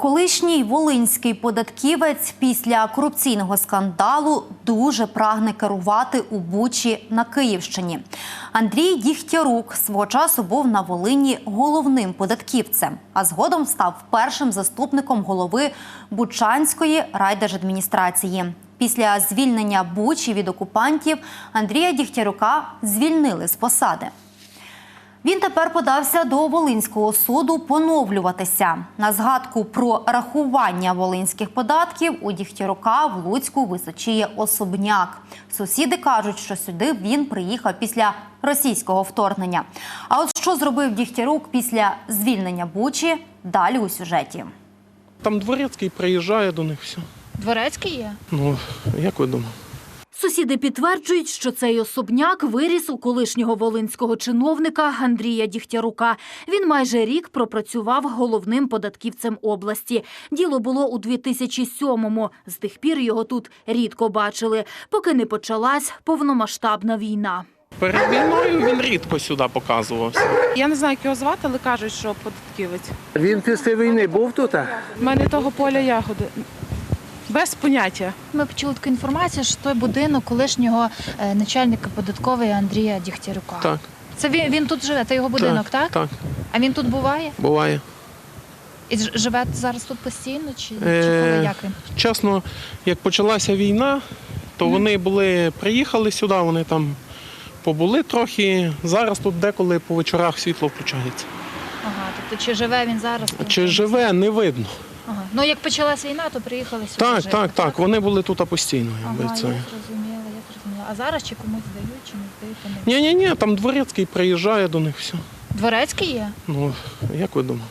Колишній волинський податківець після корупційного скандалу дуже прагне керувати у Бучі на Київщині. Андрій Дігтярук свого часу був на Волині головним податківцем, а згодом став першим заступником голови Бучанської райдержадміністрації. Після звільнення Бучі від окупантів Андрія Дігтярука звільнили з посади. Він тепер подався до Волинського суду поновлюватися. На згадку про рахування волинських податків у Дігтярука в Луцьку височіє особняк. Сусіди кажуть, що сюди він приїхав після російського вторгнення. А от що зробив Дігтярук після звільнення Бучі? Далі у сюжеті. Там дворецький приїжджає до них все. Дворецький є? Ну, як ви думаєте? Сусіди підтверджують, що цей особняк виріс у колишнього волинського чиновника Андрія Дігтярука. Він майже рік пропрацював головним податківцем області. Діло було у 2007-му. З тих пір його тут рідко бачили, поки не почалась повномасштабна війна. Перед війною він рідко сюди показувався. Я не знаю, як його звати, але кажуть, що податківець. Він після війни був тут? У мене того поля ягоди. Без поняття. Ми почули таку інформацію, що той будинок колишнього е, начальника податкової Андрія Дігтярука. Так, Це він, він тут живе, це його будинок, так? Так, А він тут буває? буває. І ж- живе зараз тут постійно? Чи, чи Е, коли як він? Чесно, як почалася війна, то вони були, приїхали сюди, вони там побули трохи. Зараз тут деколи по вечорах світло включається. Ага, тобто чи живе він зараз? Чи живе, не видно. Ага. Ну як почалась війна, то приїхали сюди. Так, жити, так, так. Вони були тут постійно. Ага, Якби я це. зрозуміла, я зрозуміла. А зараз чи комусь здають, чи не здають? то не- Ні, ні, ні, там дворецький приїжджає до них все. Дворецький є? Ну, як ви думаєте?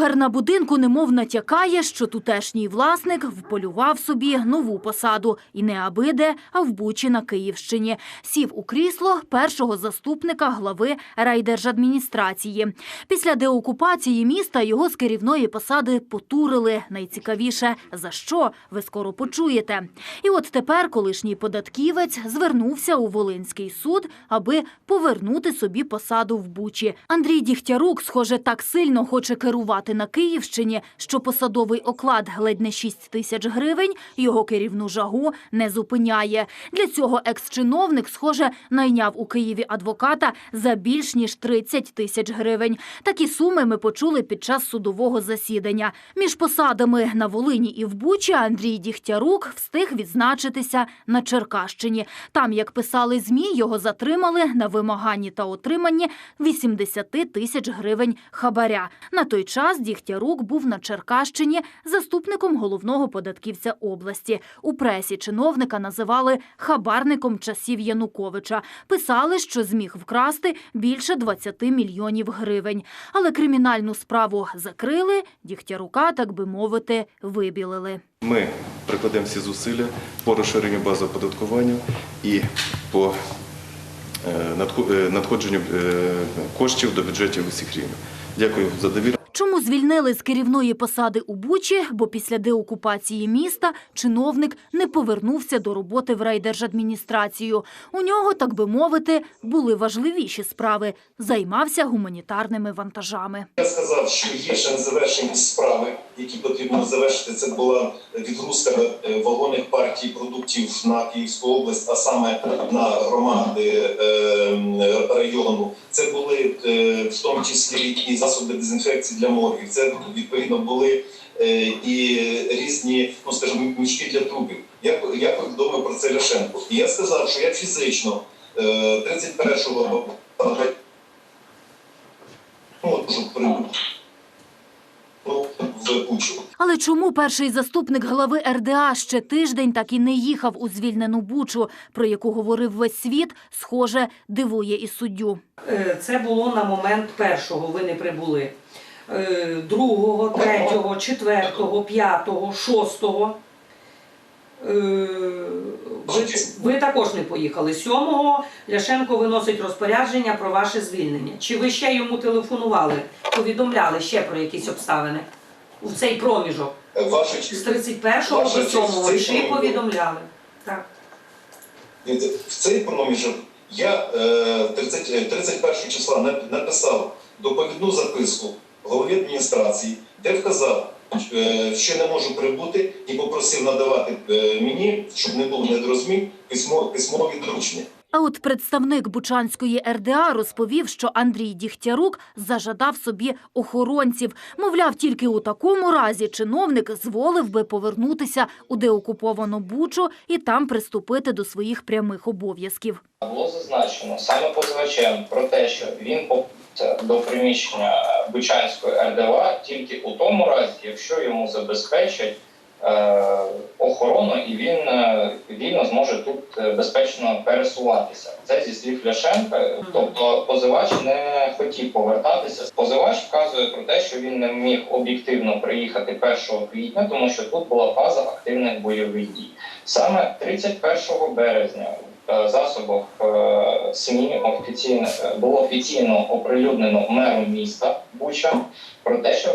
Флюгер на будинку немов натякає, що тутешній власник вполював собі нову посаду. І не абиде, а в Бучі на Київщині. Сів у крісло першого заступника глави райдержадміністрації. Після деокупації міста його з керівної посади потурили. Найцікавіше, за що, ви скоро почуєте. І от тепер колишній податківець звернувся у Волинський суд, аби повернути собі посаду в Бучі. Андрій Дігтярук, схоже, так сильно хоче керувати на Київщині, що посадовий оклад ледь не 6 тисяч гривень його керівну жагу не зупиняє. Для цього екс-чиновник, схоже, найняв у Києві адвоката за більш ніж 30 тисяч гривень. Такі суми ми почули під час судового засідання. Між посадами на Волині і в Бучі Андрій Дігтярук встиг відзначитися на Черкащині. Там, як писали ЗМІ, його затримали на вимаганні та отриманні 80 тисяч гривень хабаря. На той час Дігтярук був на Черкащині заступником головного податківця області. У пресі чиновника називали хабарником часів Януковича. Писали, що зміг вкрасти більше 20 мільйонів гривень. Але кримінальну справу закрили, Дігтярука, так би мовити, вибілили. Ми прикладемо всі зусилля по розширенню бази оподаткування і по е, е, надходженню е, коштів до бюджетів усіх рівнів. Дякую за довіру. Чому звільнили з керівної посади у Бучі? Бо після деокупації міста чиновник не повернувся до роботи в райдержадміністрацію. У нього, так би мовити, були важливіші справи. Займався гуманітарними вантажами. Я сказав, що є ще незавершені справи, які потрібно завершити. Це була відгрузка е, вагонних партій продуктів на Київську область, а саме на громади е, району. Це були е, в тому числі і засоби дезінфекції для моргів. Це відповідно були і різні, ну скажімо, мішки для трупів. Я, я повідомив про це Ляшенко. І я сказав, що я фізично е, 31-го ну, щоб прибути ну. Але чому перший заступник глави РДА ще тиждень так і не їхав у звільнену Бучу, про яку говорив весь світ, схоже, дивує і суддю. Е, Це було на момент першого, ви не прибули. Е, Другого, третього, четвертого, п'ятого, шостого. Е, Ви, ви також не поїхали. Сьомого Ляшенко виносить розпорядження про ваше звільнення. Чи ви ще йому телефонували, повідомляли ще про якісь обставини у цей проміжок? Ваша З честь, 31 Ваша до честь, 7 цей ще проміжок. повідомляли. Так. в цей проміжок я е, 30, е, 31 числа на- написав доповідну записку голові адміністрації, де вказав, е, що не можу прибути, і попросив надавати е, мені, щоб не було недорозумінь, письмо, письмові доручення. А от представник Бучанської РДА розповів, що Андрій Дігтярук зажадав собі охоронців. Мовляв, тільки у такому разі чиновник зволив би повернутися у деокуповану Бучу і там приступити до своїх прямих обов'язків. Було зазначено саме позивачем про те, що він до приміщення Бучанської РДА тільки у тому разі, якщо йому забезпечать охорону і він е, вільно зможе тут е, безпечно пересуватися. Це зі слів Ляшенка. Тобто позивач не хотів повертатися. Позивач вказує про те, що він не міг об'єктивно приїхати 1 квітня, тому що тут була фаза активних бойових дій. Саме 31 березня в засобах е, СМІ офіційно е, було офіційно оприлюднено мером міста Буча про те, що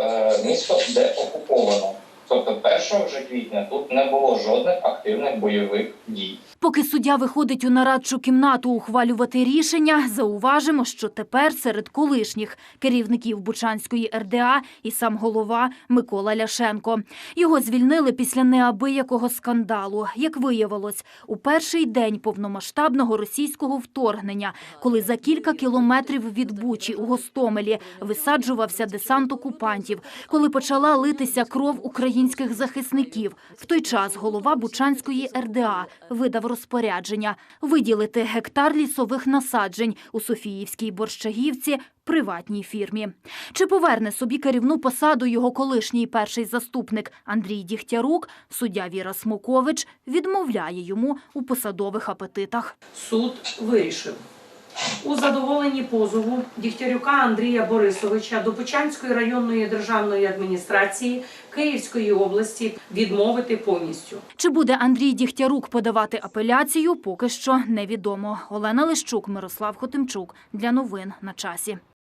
е, місто деокуповано. Тобто 1 вже квітня тут не було жодних активних бойових дій. Поки суддя виходить у нарадчу кімнату ухвалювати рішення, зауважимо, що тепер серед колишніх керівників Бучанської РДА і сам голова Микола Ляшенко. Його звільнили після неабиякого скандалу. Як виявилось, у перший день повномасштабного російського вторгнення, коли за кілька кілометрів від Бучі у Гостомелі висаджувався десант окупантів, коли почала литися кров українських захисників. В той час голова Бучанської РДА видав розпорядження виділити гектар лісових насаджень у Софіївській Борщагівці приватній фірмі. Чи поверне собі керівну посаду його колишній перший заступник Андрій Дігтярук, суддя Віра Смокович відмовляє йому у посадових апетитах. Суд вирішив у задоволенні позову Дігтярюка Андрія Борисовича до Почанської районної державної адміністрації Київської області відмовити повністю. Чи буде Андрій Дігтярук подавати апеляцію, поки що невідомо. Олена Лищук, Мирослав Хотимчук. Для новин на часі.